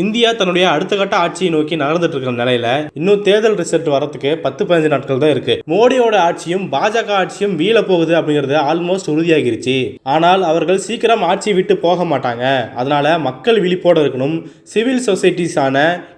India தன்னுடைய அடுத்த கட்ட ஆட்சியை நோக்கி நகர்ந்துட்டு இருக்கிற நிலையில இன்னும் தேர்தல் ரிசல்ட் வரத்துக்கு பத்து பதினஞ்சு நாட்கள் தான் இருக்கு. மோடியோட ஆட்சியும் பாஜக ஆட்சியும் வீழ போகுது அப்படிங்கிறது ஆல்மோஸ்ட் உறுதியாகிருச்சு. ஆனால் அவர்கள் சீக்கிரம் ஆட்சி விட்டு போக மாட்டாங்க. அதனால மக்கள் விழிப்போட இருக்கணும் சிவில் சொசைட்டிஸான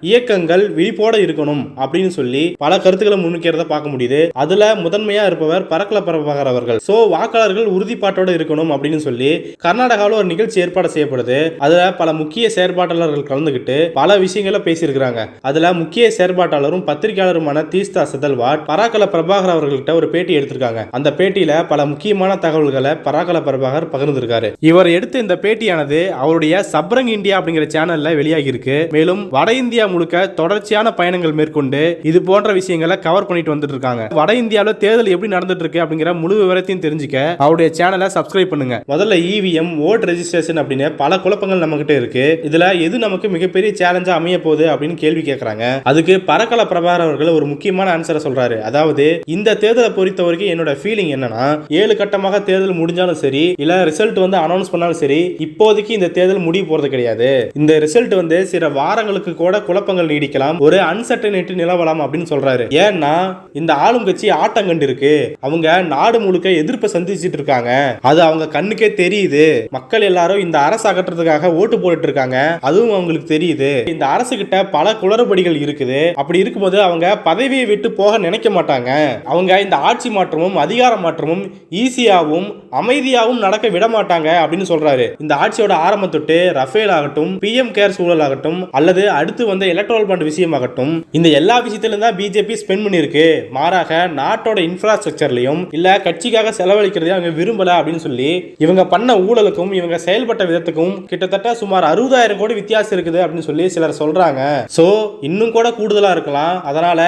இயக்கங்கள் விழிப்போட இருக்கணும் அப்படின்னு சொல்லி பல கருத்துக்களை முன்னிக்கிறத பார்க்க முடியுது. அதுல முதன்மையா இருப்பவர் பரக்கல பிரபாகர் அவர்கள். சோ வாக்காளர்கள் உறுதிப்பாட்டோட இருக்கணும் அப்படின்னு சொல்லி கர்நாடகாவில் ஒரு நிகழ்ச்சி ஏற்பாடு செய்யப்படுது. அதுல பல முக்கிய செயற்பாட்டாளர்கள் கலந்துகிட்டு பல விஷயங்களை பேசியிருக்கிறாங்க. அதுல முக்கிய செயற்பாட்டாளரும் பத்திரிகையாளருமான தீஸ்தா செதல்வாட் பராக்கல பிரபாகர் அவர்கள்ட்ட ஒரு பேட்டி எடுத்திருக்காங்க. அந்த பேட்டியில பல முக்கியமான தகவல்களை பராக்கல பிரபாகர் பகிர்ந்திருக்காரு. இவர் எடுத்த இந்த பேட்டியானது அவருடைய சப்ரங் இந்தியா அப்படிங்கிற சேனல்ல வெளியாகி இருக்கு மேலும் வட இந்தியா முழுக்க தொடர்ச்சியான பயணங்கள் மேற்கொண்டு இது போன்ற விஷயங்களை கவர் பண்ணிட்டு வந்துட்டு இருக்காங்க வட இந்தியாவில் தேர்தல் எப்படி நடந்துட்டு இருக்கு அப்படிங்கிற முழு விவரத்தையும் தெரிஞ்சுக்க அவருடைய சேனலை சப்ஸ்கிரைப் பண்ணுங்க. முதல்ல இவிஎம் ஓட் ரெஜிஸ்ட்ரேஷன் அப்படின்னு பல குழப்பங்கள் நம்ம கிட்ட இருக்கு. இதுல எது நமக்கு மிகப்பெரிய சேலஞ்சா அமைய போகுது அப்படின்னு கேள்வி கேட்கறாங்க அதுக்கு பரக்கல பிரபாகர் அவர்கள் ஒரு முக்கியமான ஆன்சரை சொல்றாரு. அதாவது இந்த தேர்தலை பொறுத்த வரைக்கும் என்னோட ஃபீலிங் என்னன்னா ஏழு கட்டமாக தேர்தல் முடிஞ்சாலும் சரி இல்ல ரிசல்ட் வந்து அனௌன்ஸ் பண்ணாலும் சரி இப்போதைக்கு இந்த தேர்தல் முடிய போறது கிடையாது. இந்த ரிசல்ட் வந்து சில வாரங்களுக்கு கூட குழப்பங்கள் நீடிக்கலாம் ஒரு அன்சர்டனிட்டி நிலவலாம் அப்படின்னு சொல்றாரு. ஏன்னா இந்த ஆளும் கட்சி ஆட்டம் கண்டு இருக்கு அவங்க நாடு முழுக்க எதிர்ப்பை சந்திச்சிட்டு இருக்காங்க. அது அவங்க கண்ணுக்கே தெரியுது. மக்கள் எல்லாரும் இந்த அரசு அகற்றதுக்காக ஓட்டு போட்டுட்டு இருக்காங்க. அதுவும் அவங்களுக்கு தெரியும். தெரியுது. இந்த அரசு கிட்ட பல குளறுபடிகள் இருக்குது. அப்படி இருக்கும்போது அவங்க பதவியை விட்டு போக நினைக்க மாட்டாங்க. அவங்க இந்த ஆட்சி மாற்றமும் அதிகார மாற்றமும் ஈஸியாகவும் அமைதியாகவும் நடக்க விட மாட்டாங்க அப்படின்னு சொல்றாரு. இந்த ஆட்சியோட ஆரம்பம் தொட்டு ரஃபேல் ஆகட்டும் பிஎம் கேர் சூழல் ஆகட்டும் அல்லது அடுத்து வந்த எலக்ட்ரல் பாண்ட் விஷயமாகட்டும் இந்த எல்லா விஷயத்திலும் தான் பிஜேபி ஸ்பெண்ட் பண்ணியிருக்கு. மாறாக நாட்டோட இன்ஃப்ராஸ்ட்ரக்சர்லையும் இல்ல கட்சிக்காக செலவழிக்கிறதையும் அவங்க விரும்பல அப்படின்னு சொல்லி இவங்க பண்ண ஊழலுக்கும் இவங்க செயல்பட்ட விதத்துக்கும் கிட்டத்தட்ட சுமார் அறுபதாயிரம் கோடி வித்தியாசம் இருக்குது அப்படின்னு சொல்லி சிலர் சொல்றாங்க. ஸோ இன்னும் கூட கூடுதலா இருக்கலாம். அதனால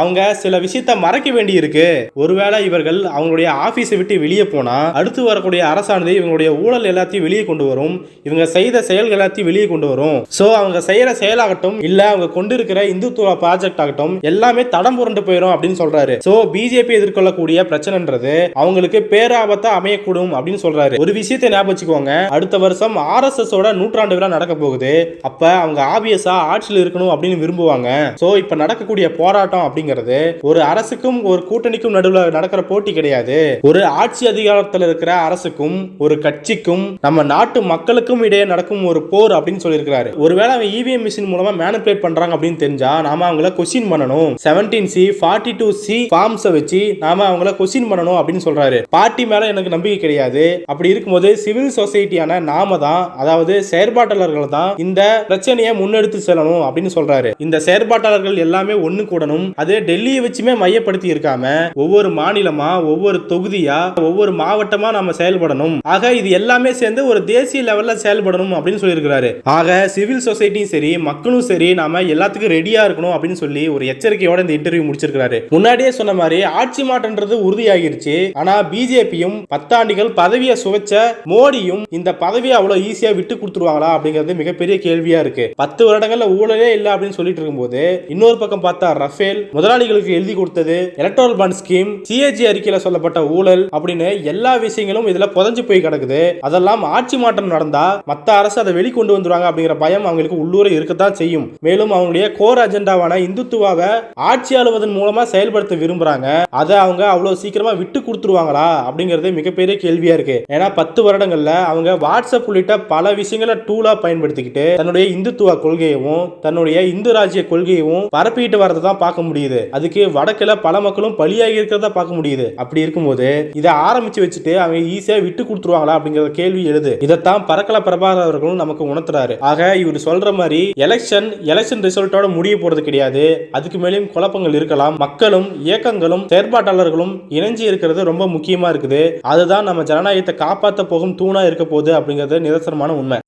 அவங்க சில விஷயத்த மறைக்க வேண்டி இருக்கு ஒருவேளை இவர்கள் அவங்களுடைய ஆபீஸை விட்டு வெளியே போனா அடுத்து வரக்கூடிய அரசானது இவங்களுடைய ஊழல் எல்லாத்தையும் வெளியே கொண்டு வரும். இவங்க செய்த செயல்கள் எல்லாத்தையும் வெளியே கொண்டு வரும். சோ அவங்க செய்யற செயலாகட்டும் இல்ல அவங்க கொண்டு இருக்கிற இந்துத்துவ ப்ராஜெக்ட் ஆகட்டும் எல்லாமே தடம் புரண்டு போயிடும் அப்படின்னு சொல்றாரு. ஸோ பிஜேபி எதிர்கொள்ளக்கூடிய பிரச்சனைன்றது அவங்களுக்கு பேராபத்தா அமையக்கூடும் அப்படின்னு சொல்றாரு. ஒரு விஷயத்தை ஞாபகம் வச்சுக்கோங்க. அடுத்த வருஷம் ஆர்எஸ்எஸோட நூற்றாண்டு விழா நடக்க போகுது. அப்ப அவங்க ஆபியஸா ஆட்சியில் இருக்கணும் அப்படின்னு விரும்புவாங்க. சோ இப்ப நடக்கக்கூடிய போராட்டம் அப்படிங்கிறது ஒரு அரசுக்கும் ஒரு கூட்டணிக்கும் நடுவில் நடக்கிற போட்டி கிடையாது. ஒரு ஆட்சி அதிகாரத்தில் இருக்கிற அரசுக்கும் ஒரு கட்சிக்கும் நம்ம நாட்டு மக்களுக்கும் இடையே நடக்கும் ஒரு போர் அப்படின்னு சொல்லியிருக்கிறாரு. ஒருவேளை அவங்க இவிஎம் மிஷின் மூலமா மேனிபுலேட் பண்றாங்க அப்படின்னு தெரிஞ்சா நாம அவங்கள கொஸ்டின் பண்ணணும். Seventeen C forty two C ஃபார்ம்ஸை வச்சு நாம அவங்கள கொஸ்டின் பண்ணணும் அப்படின்னு சொல்றாரு. பார்ட்டி மேல எனக்கு நம்பிக்கை கிடையாது. அப்படி இருக்கும்போது சிவில் சொசைட்டியான நாம தான் அதாவது செயற்பாட்டாளர்கள் தான் இந்த பிரச்சனை பிரச்சனையை முன்னெடுத்து செல்லணும் அப்படின்னு சொல்றாரு. இந்த செயற்பாட்டாளர்கள் எல்லாமே ஒண்ணு கூடணும். அது டெல்லியை வச்சுமே மையப்படுத்தி இருக்காம ஒவ்வொரு மாநிலமா ஒவ்வொரு தொகுதியா ஒவ்வொரு மாவட்டமா நம்ம செயல்படணும். ஆக இது எல்லாமே சேர்ந்து ஒரு தேசிய லெவல்ல செயல்படணும் அப்படின்னு சொல்லியிருக்கிறாரு. ஆக சிவில் சொசைட்டியும் சரி மக்களும் சரி நாம எல்லாத்துக்கும் ரெடியா இருக்கணும் அப்படின்னு சொல்லி ஒரு எச்சரிக்கையோட இந்த இன்டர்வியூ முடிச்சிருக்காரு முன்னாடியே சொன்ன மாதிரி ஆட்சி மாற்றன்றது உறுதியாகிருச்சு. ஆனா பிஜேபியும் பத்தாண்டுகள் பதவியை சுவைச்ச மோடியும் இந்த பதவியை அவ்வளவு ஈஸியா விட்டு கொடுத்துருவாங்களா அப்படிங்கிறது மிகப்பெரிய கேள்வியா இருக்கு. பத்து வருடங்கள்ல ஊழலே இல்லை அப்படின்னு சொல்லிட்டு இருக்கும்போது இன்னொரு பக்கம் பார்த்தா ரஃபேல் முதலாளிகளுக்கு எழுதி கொடுத்தது எலக்ட்ரல் பாண்ட் ஸ்கீம் சிஏஜி அறிக்கையில சொல்லப்பட்ட ஊழல் அப்படின்னு எல்லா விஷயங்களும் இதுல புதஞ்சு போய் கிடக்குது. அதெல்லாம் ஆட்சி மாற்றம் நடந்தா மத்த அரசு அதை வெளிக்கொண்டு வந்துருவாங்க அப்படிங்கிற பயம் அவங்களுக்கு உள்ளூர இருக்கத்தான் செய்யும். மேலும் அவங்களுடைய கோர் அஜெண்டாவான இந்துத்துவாவை ஆட்சி ஆளுவதன் மூலமா செயல்படுத்த விரும்புறாங்க. அதை அவங்க அவ்வளவு சீக்கிரமா விட்டு கொடுத்துருவாங்களா அப்படிங்கறது மிகப்பெரிய கேள்வியா இருக்கு. ஏன்னா பத்து வருடங்கள்ல அவங்க வாட்ஸ்அப் உள்ளிட்ட பல விஷயங்களை டூலா பயன்படுத்திக்கிட்டு தன்னுடைய இந்துத்துவ கொள்கையவும் தன்னுடைய இந்து ராஜ்ய கொள்கையவும் பரப்பிட்டு வரதை தான் பார்க்க முடியுது. அதுக்கு வடக்குல பல மக்களும் பலியாகி இருக்கிறத பார்க்க முடியுது. அப்படி இருக்கும்போது இதை ஆரம்பிச்சு வச்சுட்டு அவங்க ஈஸியா விட்டு கொடுத்துருவாங்களா அப்படிங்கிற கேள்வி எழுது. இதைத்தான் பறக்கல பிரபாகர் அவர்களும் நமக்கு உணர்த்துறாரு. ஆக இவர் சொல்ற மாதிரி எலெக்ஷன் எலெக்ஷன் ரிசல்ட்டோட முடிய போறது கிடையாது. அதுக்கு மேலேயும் குழப்பங்கள் இருக்கலாம். மக்களும் இயக்கங்களும் செயற்பாட்டாளர்களும் இணைஞ்சு இருக்கிறது ரொம்ப முக்கியமா இருக்குது. அதுதான் நம்ம ஜனநாயகத்தை காப்பாற்ற போகும் தூணா இருக்க போகுது அப்படிங்கிறது நிதர்சனமான உண்மை.